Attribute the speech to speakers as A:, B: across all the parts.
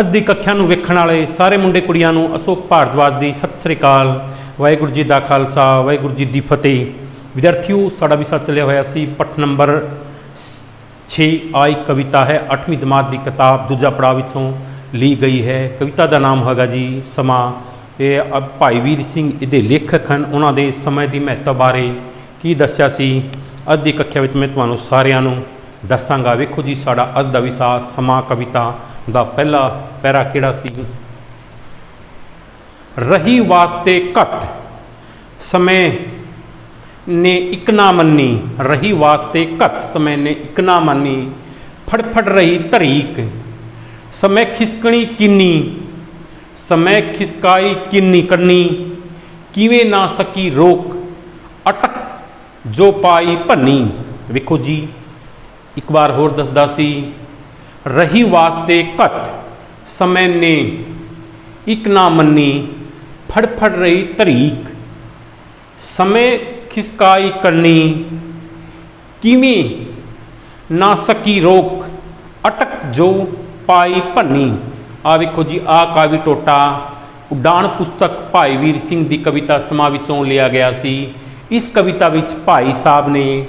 A: ਅੱਜ ਦੀ ਕੱਖਿਆ ਨੂੰ ਵੇਖਣ ਵਾਲੇ ਸਾਰੇ ਮੁੰਡੇ ਕੁੜੀਆਂ ਨੂੰ ਅਸ਼ੋਕ ਭਾਰਦਵਾਜ ਦੀ ਸਤਿ ਸ੍ਰੀ ਅਕਾਲ, ਵਾਹਿਗੁਰੂ ਜੀ ਦਾ ਖਾਲਸਾ, ਵਾਹਿਗੁਰੂ ਜੀ ਦੀ ਫਤਿਹ। ਵਿਦਿਆਰਥੀਓ, ਸਾਡਾ ਵਿਸ਼ਾ ਚੱਲਿਆ ਹੋਇਆ ਸੀ ਪਠ ਨੰਬਰ 6 ਆਈ ਕਵਿਤਾ ਹੈ 8ਵੀਂ ਜਮਾਤ ਦੀ ਕਿਤਾਬ, ਦੂਜਾ ਪੜਾਅ ਵਿੱਚੋਂ ਲਈ ਗਈ ਹੈ। ਕਵਿਤਾ ਦਾ ਨਾਮ ਹੈਗਾ ਜੀ ਸਮਾਂ। ਇਹ ਭਾਈ ਵੀਰ ਸਿੰਘ, ਇਹਦੇ ਲੇਖਕ ਹਨ। ਉਹਨਾਂ ਦੇ ਸਮੇਂ ਦੀ ਮਹੱਤਤਾ ਬਾਰੇ ਕੀ ਦੱਸਿਆ ਸੀ? ਅੱਜ ਦੀ ਕੱਖਿਆ ਵਿੱਚ ਮੈਂ ਤੁਹਾਨੂੰ ਸਾਰਿਆਂ ਨੂੰ ਦੱਸਾਂਗਾ। ਵੇਖੋ ਜੀ, ਸਾਡਾ ਅੱਜ ਦਾ ਵਿਸ਼ਾ, ਸਮਾਂ ਕਵਿਤਾ। ਦਾ ਪਹਿਲਾ ਪੈਰਾ ਕਿਹੜਾ ਸੀ? ਰਹੀ ਵਾਸਤੇ ਘੱਟ। ਸਮੇਂ ਨੇ ਇਕ ਨਾ ਮੰਨੀ। ਰਹੀ ਵਾਸਤੇ ਘੱਟ। ਸਮੇਂ ਨੇ ਇਕ ਨਾ ਮੰਨੀ। ਫੜਫੜ ਰਹੀ ਧਰੀਕ। ਸਮੇਂ ਖਿਸਕਣੀ ਕਿੰਨੀ? ਸਮੇਂ ਖਿਸਕਾਈ ਕਿੰਨੀ ਕਰਨੀ ਕਿਵੇਂ ਨਾ ਸਕੀ ਰੋਕ? ਅਟਕ ਜੋ ਪਾਈ ਭੰਨੀ। ਵੇਖੋ ਜੀ, ਇੱਕ ਵਾਰ ਹੋਰ ਦੱਸਦਾ ਸੀ ਰਹੀ ਵਾਸਤੇ ਘੱਟ। ਸਮੇਂ ਨੇ ਇਕ ਨਾ ਮੰਨੀ ਫੜਫੜ ਰਹੀ ਤਰੀਕ। ਸਮੇਂ ਖਿਸਕਾਈ ਕਰਨੀ ਕਿਵੇਂ? ਨਾ ਸਕੀ ਰੋਕ, ਅਟਕ ਜੋ ਪਾਈ ਭੰਨੀ। ਆ ਵੇਖੋ ਜੀ ਆ ਕਾਵੀ ਟੋਟਾ ਉਡਾਨ ਪੁਸਤਕ ਭਾਈ ਵੀਰ ਸਿੰਘ ਦੀ ਕਵਿਤਾ ਸਮਾ ਵਿੱਚੋਂ ਲਿਆ ਗਿਆ ਸੀ। ਇਸ ਕਵਿਤਾ ਵਿੱਚ ਭਾਈ ਸਾਹਿਬ ਨੇ,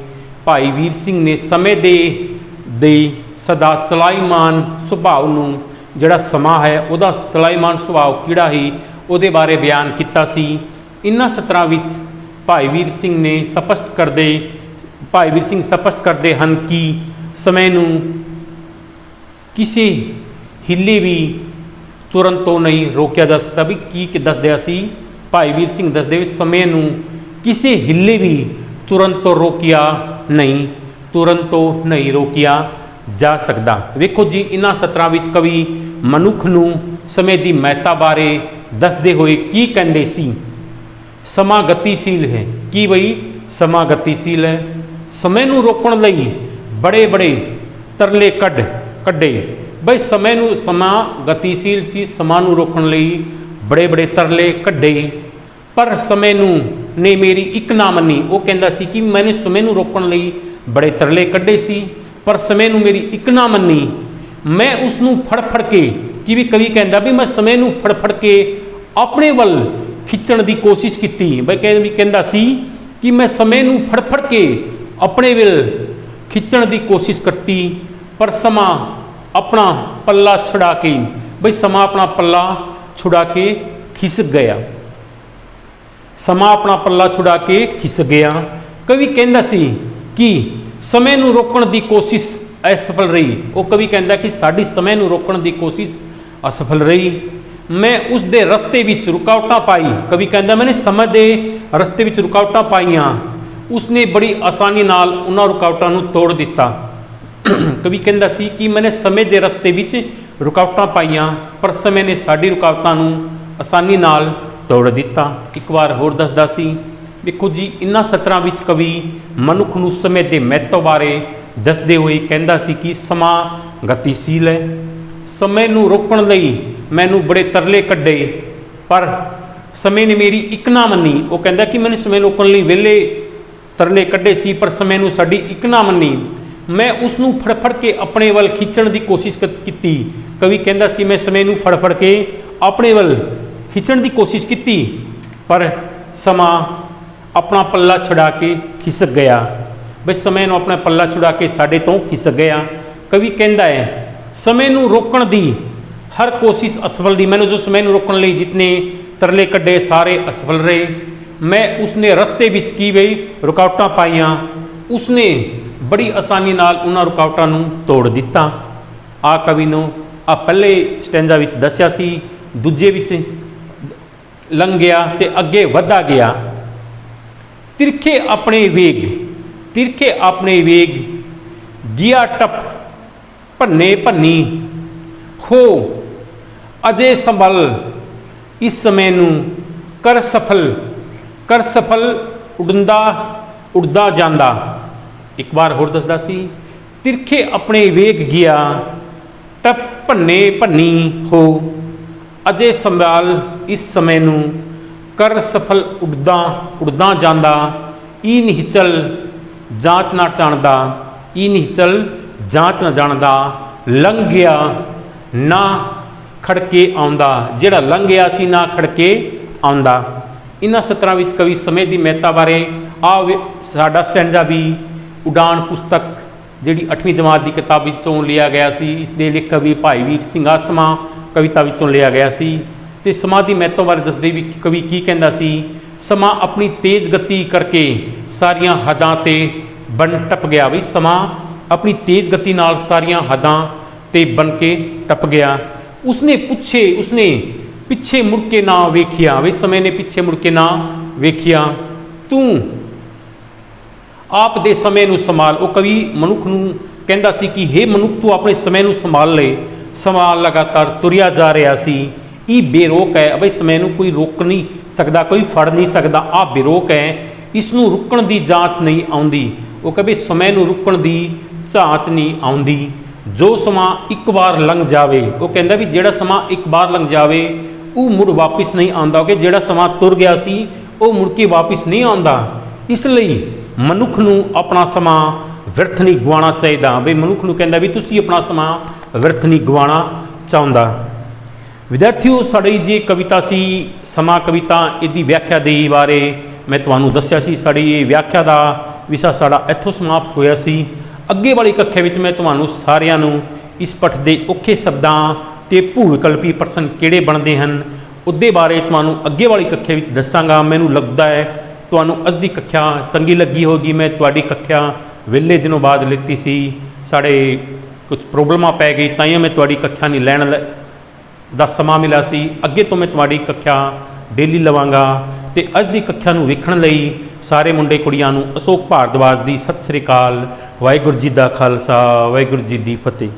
A: ਭਾਈ ਵੀਰ ਸਿੰਘ ਨੇ ਸਮੇਂ ਦੇ ਦੇ ਸਦਾ ਚਲਾਈਮਾਨ ਸੁਭਾਅ ਨੂੰ, ਜਿਹੜਾ ਸਮਾਂ ਹੈ ਉਹਦਾ ਚਲਾਈਮਾਨ ਸੁਭਾਅ ਕਿਹੜਾ ਹੀ ਉਹਦੇ ਬਾਰੇ ਬਿਆਨ ਕੀਤਾ ਸੀ। ਇਨ੍ਹਾਂ ਸਤਰਾਂ ਵਿੱਚ ਭਾਈ ਵੀਰ ਸਿੰਘ ਨੇ ਸਪਸ਼ਟ ਕਰਦੇ, ਭਾਈ ਵੀਰ ਸਿੰਘ ਸਪਸ਼ਟ ਕਰਦੇ ਹਨ ਕਿ ਸਮੇਂ ਨੂੰ ਕਿਸੇ ਹਿੱਲੇ ਵੀ ਤੁਰੰਤ ਤੋਂ ਨਹੀਂ ਰੋਕਿਆ ਜਾ ਸਕਦਾ। ਵੀ ਕੀ ਕਿ ਦੱਸਦਿਆ ਸੀ, ਭਾਈ ਵੀਰ ਸਿੰਘ ਦੱਸਦੇ ਵੀ ਸਮੇਂ ਨੂੰ ਕਿਸੇ ਹਿੱਲੇ ਵੀ ਤੁਰੰਤ ਤੋਂ ਰੋਕਿਆ ਨਹੀਂ ਤੁਰੰਤ ਤੋਂ ਨਹੀਂ ਰੋਕਿਆ। ਜਾ ਸਕਦਾ। ਵੇਖੋ ਜੀ, ਇਨ੍ਹਾਂ ਸਤਰਾਂ ਵਿੱਚ ਕਵੀ ਮਨੁੱਖ ਨੂੰ ਸਮੇਂ ਦੀ ਮਹੱਤਤਾ ਬਾਰੇ ਦੱਸਦੇ ਹੋਏ ਕੀ ਕਹਿੰਦੇ ਸੀ? ਸਮਾਂ ਗਤੀਸ਼ੀਲ ਹੈ। ਕੀ ਬਈ? ਸਮਾਂ ਗਤੀਸ਼ੀਲ ਹੈ। ਸਮੇਂ ਨੂੰ ਰੋਕਣ ਲਈ ਬੜੇ ਬੜੇ ਤਰਲੇ ਕੱਢ, ਕੱਢੇ। ਬਈ ਸਮੇਂ ਨੂੰ, ਸਮਾਂ ਗਤੀਸ਼ੀਲ ਸੀ। ਸਮਾਂ ਨੂੰ ਰੋਕਣ ਲਈ ਬੜੇ ਬੜੇ ਤਰਲੇ ਕੱਢੇ। ਪਰ ਸਮੇਂ ਨੂੰ ਨੇ ਮੇਰੀ ਇੱਕ ਨਾ ਮੰਨੀ। ਉਹ ਕਹਿੰਦਾ ਸੀ ਕਿ ਮੈंने ਸਮੇਂ ਨੂੰ ਰੋਕਣ ਲਈ ਬੜੇ ਤਰਲੇ ਕੱਢੇ ਸੀ। ਪਰ ਸਮੇਂ ਨੂੰ ਮੇਰੀ ਇੱਕ ਨਾ ਮੰਨੀ। ਮੈਂ ਉਸ ਨੂੰ ਫੜ ਫੜ ਕੇ ਕਿ ਵੀ ਕਵੀ ਕਹਿੰਦਾ ਵੀ ਮੈਂ ਸਮੇਂ ਨੂੰ ਫੜ ਫੜ ਕੇ ਆਪਣੇ ਵੱਲ ਖਿੱਚਣ ਦੀ ਕੋਸ਼ਿਸ਼ ਕੀਤੀ। ਬਈ ਕਹਿੰਦਾ ਵੀ ਕਹਿੰਦਾ ਸੀ ਕਿ ਮੈਂ ਸਮੇਂ ਨੂੰ ਫੜ ਫੜ ਕੇ ਆਪਣੇ ਵੱਲ ਖਿੱਚਣ ਦੀ ਕੋਸ਼ਿਸ਼ ਕਰਤੀ, ਪਰ ਸਮਾਂ ਆਪਣਾ ਪੱਲਾ ਛੁਡਾ ਕੇ ਬਈ ਸਮਾਂ ਆਪਣਾ ਪੱਲਾ ਛੁਡਾ ਕੇ ਖਿਸਕ ਗਿਆ। ਸਮਾਂ ਆਪਣਾ ਪੱਲਾ ਛੁਡਾ ਕੇ ਖਿਸ ਗਿਆ। ਕਵੀ ਕਹਿੰਦਾ ਸੀ ਕਿ ਸਮੇਂ ਨੂੰ ਰੋਕਣ ਦੀ ਕੋਸ਼ਿਸ਼ ਅਸਫਲ ਰਹੀ। ਉਹ ਕਵੀ ਕਹਿੰਦਾ ਕਿ ਸਾਡੀ ਸਮੇਂ ਨੂੰ ਰੋਕਣ ਦੀ ਕੋਸ਼ਿਸ਼ ਅਸਫਲ ਰਹੀ। ਮੈਂ ਉਸ ਦੇ ਰਸਤੇ ਵਿੱਚ ਰੁਕਾਵਟਾਂ ਪਾਈ। ਕਵੀ ਕਹਿੰਦਾ, ਮੈਨੇ ਸਮੇਂ ਦੇ ਰਸਤੇ ਵਿੱਚ ਰੁਕਾਵਟਾਂ ਪਾਈਆਂ। ਉਸਨੇ ਬੜੀ ਆਸਾਨੀ ਨਾਲ ਉਹਨਾਂ ਰੁਕਾਵਟਾਂ ਨੂੰ ਤੋੜ ਦਿੱਤਾ। ਕਵੀ ਕਹਿੰਦਾ ਸੀ ਕਿ ਮੈਨੇ ਸਮੇਂ ਦੇ ਰਸਤੇ ਵਿੱਚ ਰੁਕਾਵਟਾਂ ਪਾਈਆਂ, ਪਰ ਸਮੇਂ ਨੇ ਸਾਡੀ ਰੁਕਾਵਟਾਂ ਨੂੰ ਆਸਾਨੀ ਨਾਲ ਤੋੜ ਦਿੱਤਾ। ਇੱਕ ਵਾਰ ਹੋਰ ਦੱਸਦਾ ਸੀ ਦੇਖੋ ਜੀ, ਇਨ੍ਹਾਂ ਸਤਰਾਂ ਵਿੱਚ ਕਵੀ ਮਨੁੱਖ ਨੂੰ ਸਮੇਂ ਦੇ ਮਹੱਤਵ ਬਾਰੇ ਦੱਸਦੇ ਹੋਏ ਕਹਿੰਦਾ ਸੀ ਕਿ ਸਮਾਂ ਗਤੀਸ਼ੀਲ ਹੈ। ਸਮੇਂ ਨੂੰ ਰੋਕਣ ਲਈ ਮੈਨੂੰ ਬੜੇ ਤਰਲੇ ਕੱਢੇ, ਪਰ ਸਮੇਂ ਨੇ ਮੇਰੀ ਇੱਕ ਨਾ ਮੰਨੀ। ਉਹ ਕਹਿੰਦਾ ਕਿ ਮੈਨੂੰ ਸਮੇਂ ਨੂੰ ਰੋਕਣ ਲਈ ਵਿਹਲੇ ਤਰਲੇ ਕੱਢੇ ਸੀ, ਪਰ ਸਮੇਂ ਨੂੰ ਸਾਡੀ ਇੱਕ ਨਾ ਮੰਨੀ। ਮੈਂ ਉਸ ਨੂੰ ਫੜ ਫੜ ਕੇ ਆਪਣੇ ਵੱਲ ਖਿੱਚਣ ਦੀ ਕੋਸ਼ਿਸ਼ ਕ- ਕੀਤੀ। ਕਵੀ ਕਹਿੰਦਾ ਸੀ, ਮੈਂ ਸਮੇਂ ਨੂੰ ਫੜ ਫੜ ਕੇ ਆਪਣੇ ਵੱਲ ਖਿੱਚਣ ਦੀ ਕੋਸ਼ਿਸ਼ ਕੀਤੀ, ਪਰ ਸਮਾਂ ਆਪਣਾ ਪੱਲਾ ਛੁਡਾ ਕੇ ਖਿਸਕ ਗਿਆ। ਬਈ ਸਮੇਂ ਨੂੰ ਆਪਣਾ ਪੱਲਾ ਛੁਡਾ ਕੇ ਸਾਡੇ ਤੋਂ ਖਿਸਕ ਗਿਆ। ਕਵੀ ਕਹਿੰਦਾ ਹੈ, ਸਮੇਂ ਨੂੰ ਰੋਕਣ ਦੀ ਹਰ ਕੋਸ਼ਿਸ਼ ਅਸਫਲ ਦੀ। ਮੈਨੂੰ ਜੋ ਸਮੇਂ ਨੂੰ ਰੋਕਣ ਲਈ ਜਿਤਨੇ ਤਰਲੇ ਕੱਢੇ, ਸਾਰੇ ਅਸਫਲ ਰਹੇ। ਮੈਂ ਉਸਨੇ ਰਸਤੇ ਵਿੱਚ ਕੀ ਬਈ ਰੁਕਾਵਟਾਂ ਪਾਈਆਂ। ਉਸਨੇ ਬੜੀ ਆਸਾਨੀ ਨਾਲ ਉਹਨਾਂ ਰੁਕਾਵਟਾਂ ਨੂੰ ਤੋੜ ਦਿੱਤਾ। ਆ ਕਵੀ ਨੂੰ ਆ ਪਹਿਲੇ ਸਟੈਂਜਾ ਵਿੱਚ ਦੱਸਿਆ ਸੀ, ਦੂਜੇ ਵਿੱਚ ਲੰਘ ਗਿਆ ਤੇ ਅੱਗੇ ਵਧਦਾ ਗਿਆ। ਤਿਰਖੇ ਆਪਣੇ ਵੇਗ, ਤਿਰਖੇ ਆਪਣੇ ਵੇਗ, ਗਿਆ ਟਪ ਭੰਨੇ ਭੰਨੀ, ਖੋ ਅਜੇ ਸੰਭਲ, ਇਸ ਸਮੇਂ ਨੂੰ ਕਰ ਸਫਲ ਕਰ ਸਫਲ ਉਡੰਦਾ ਉੜਦਾ ਜਾਂਦਾ। ਇੱਕ ਵਾਰ ਹੋਰ ਦੱਸਦਾ ਸੀ, ਤਿਰਖੇ ਆਪਣੇ ਵੇਗ ਗਿਆ, ਟਪ ਭੰਨੇ ਭੰਨੀ ਹੋ ਅਜੇ ਸੰਭਾਲ, ਇਸ ਸਮੇਂ ਨੂੰ ਕਰ ਸਫਲ ਉਡਦਾ ਉਡਦਾ ਜਾਂਦਾ, ਈ ਨਿਹਚਲ ਜਾਂਚ ਨਾ ਟਾਣਦਾ, ਈ ਨਿਹਚਲ ਜਾਂਚ ਨਾ ਜਾਣਦਾ ਲੰਘ ਗਿਆ ਨਾ ਖੜਕੇ ਆਉਂਦਾ, ਜਿਹੜਾ ਲੰਘ ਗਿਆ ਸੀ ਨਾ ਖੜਕੇ ਆਉਂਦਾ। ਇਹਨਾਂ ਸਤਰਾਂ ਵਿੱਚ ਕਵੀ ਸਮੇਂ ਦੀ ਮਹੱਤਤਾ ਬਾਰੇ ਆ ਸਾਡਾ ਸਟੈਂਜਾ ਵੀ ਉਡਾਨ ਪੁਸਤਕ ਜਿਹੜੀ 8ਵੀਂ ਜਮਾਤ ਦੀ ਕਿਤਾਬ ਵਿੱਚੋਂ ਲਿਆ ਗਿਆ ਸੀ, ਇਸ ਦੇ ਲੇਖਕ ਵੀ ਭਾਈ ਵੀਰ ਸਿੰਘ ਆਸਮਾ ਕਵਿਤਾ ਵਿੱਚੋਂ ਲਿਆ ਗਿਆ ਸੀ। ਤੇ ਸਮਾਂ ਦੀ ਮਹੱਤਵ ਬਾਰੇ ਦੱਸਦੇ ਵੀ ਕਵੀ ਕੀ ਕਹਿੰਦਾ ਸੀ, ਸਮਾਂ ਆਪਣੀ ਤੇਜ਼ ਗਤੀ ਕਰਕੇ ਸਾਰੀਆਂ ਹੱਦਾਂ ਤੇ ਬਣ ਟੱਪ ਗਿਆ ਵੀ ਸਮਾਂ ਆਪਣੀ ਤੇਜ਼ ਗਤੀ ਨਾਲ ਸਾਰੀਆਂ ਹੱਦਾਂ ਤੇ ਬਣ ਕੇ ਟੱਪ ਗਿਆ। ਉਸਨੇ ਪੁੱਛੇ, ਉਸਨੇ ਪਿੱਛੇ ਮੁੜ ਕੇ ਨਾ ਵੇਖਿਆ ਵੀ ਸਮੇਂ ਨੇ ਪਿੱਛੇ ਮੁੜ ਕੇ ਨਾ ਵੇਖਿਆ। ਤੂੰ ਆਪ ਦੇ ਸਮੇਂ ਨੂੰ ਸੰਭਾਲ। ਉਹ ਕਵੀ ਮਨੁੱਖ ਨੂੰ ਕਹਿੰਦਾ ਸੀ ਕਿ हे ਮਨੁੱਖ, ਤੂੰ ਆਪਣੇ ਸਮੇਂ ਨੂੰ ਸੰਭਾਲ ਲੈ। ਸਮਾਂ ਲਗਾਤਾਰ ਤੁਰਿਆ ਜਾ ਰਿਹਾ ਸੀ। ਇਹ ਬੇਰੋਕ ਹੈ। ਅਬੇ ਸਮੇਂ ਨੂੰ ਕੋਈ ਰੋਕ ਨਹੀਂ ਸਕਦਾ, ਕੋਈ ਫੜ ਨਹੀਂ ਸਕਦਾ। ਆ ਬੇਰੋਕ ਹੈ। ਇਸ ਨੂੰ ਰੁਕਣ ਦੀ ਜਾਂਚ ਨਹੀਂ ਆਉਂਦੀ। ਉਹ ਕਹੇ ਸਮੇਂ ਨੂੰ ਰੁਕਣ ਦੀ ਜਾਂਚ ਨਹੀਂ ਆਉਂਦੀ। ਜੋ ਸਮਾਂ ਇੱਕ ਵਾਰ ਲੰਘ ਜਾਵੇ, ਉਹ ਕਹਿੰਦਾ ਵੀ ਜਿਹੜਾ ਸਮਾਂ ਇੱਕ ਵਾਰ ਲੰਘ ਜਾਵੇ, ਉਹ ਮੁੜ ਵਾਪਿਸ ਨਹੀਂ ਆਉਂਦਾ। ਕਿ ਜਿਹੜਾ ਸਮਾਂ ਤੁਰ ਗਿਆ ਸੀ, ਉਹ ਮੁੜ ਕੇ ਵਾਪਿਸ ਨਹੀਂ ਆਉਂਦਾ। ਇਸ ਲਈ ਮਨੁੱਖ ਨੂੰ ਆਪਣਾ ਸਮਾਂ ਵਿਰਥ ਨਹੀਂ ਗਵਾਉਣਾ ਚਾਹੀਦਾ। ਵੀ ਮਨੁੱਖ ਨੂੰ ਕਹਿੰਦਾ ਵੀ ਤੁਸੀਂ ਆਪਣਾ ਸਮਾਂ ਵਿਰਥ ਨਹੀਂ ਗਵਾਉਣਾ ਚਾਹੁੰਦਾ। ਵਿਦਿਆਰਥੀਓ, ਸਾਡੀ ਜੀ ਕਵਿਤਾ ਸੀ ਸਮਾਂ ਕਵਿਤਾ। ਇਹਦੀ ਵਿਆਖਿਆ ਦੇ ਬਾਰੇ ਮੈਂ ਤੁਹਾਨੂੰ ਦੱਸਿਆ ਸੀ। ਸਾਡੀ ਇਹ ਵਿਆਖਿਆ ਦਾ ਵਿਸ਼ਾ ਸਾਡਾ ਇੱਥੋਂ ਸਮਾਪਤ ਹੋਇਆ ਸੀ। ਅੱਗੇ ਵਾਲੀ ਕੱਖੇ ਵਿੱਚ ਮੈਂ ਤੁਹਾਨੂੰ ਸਾਰਿਆਂ ਨੂੰ ਇਸ ਪਠ ਦੇ ਔਖੇ ਸ਼ਬਦਾਂ ਤੇ ਭੂ ਵਿਕਲਪੀ ਪ੍ਰਸ਼ਨ ਕਿਹੜੇ ਬਣਦੇ ਹਨ, ਉਹਦੇ ਬਾਰੇ ਤੁਹਾਨੂੰ ਅੱਗੇ ਵਾਲੀ ਕੱਖੇ ਵਿੱਚ ਦੱਸਾਂਗਾ। ਮੈਨੂੰ ਲੱਗਦਾ ਹੈ ਤੁਹਾਨੂੰ ਅੱਜ ਦੀ ਕੱਖਿਆ ਚੰਗੀ ਲੱਗੀ ਹੋਗੀ ਮੈਂ ਤੁਹਾਡੀ ਕੱਖਿਆ ਵਿਹਲੇ ਦਿਨੋਂ ਬਾਅਦ ਲਿੱਤੀ ਸੀ। ਸਾਡੇ ਕੁਝ ਪ੍ਰੋਬਲਮਾਂ ਪੈ ਗਈ ਤਾਂ ਹੀ ਮੈਂ ਤੁਹਾਡੀ ਕੱਖਿਆ ਨਹੀਂ ਲੈਣ ਲ- ਦਾ ਸਮਾਂ ਮਿਲਿਆ ਸੀ। ਅੱਗੇ ਤੋਂ ਮੈਂ ਤੁਹਾਡੀ ਕੱਖਿਆ ਡੇਲੀ ਲਵਾਂਗਾ ਤੇ ਅੱਜ ਦੀ ਕੱਖਿਆ ਨੂੰ ਵੇਖਣ ਲਈ ਸਾਰੇ ਮੁੰਡੇ ਕੁੜੀਆਂ ਨੂੰ ਅਸ਼ੋਕ ਭਾਰਦਵਾਜ ਦੀ ਸਤਿ ਸ੍ਰੀ ਅਕਾਲ, ਵਾਹਿਗੁਰੂ ਜੀ ਦਾ ਖਾਲਸਾ, ਵਾਹਿਗੁਰੂ ਜੀ ਦੀ ਫਤਿਹ।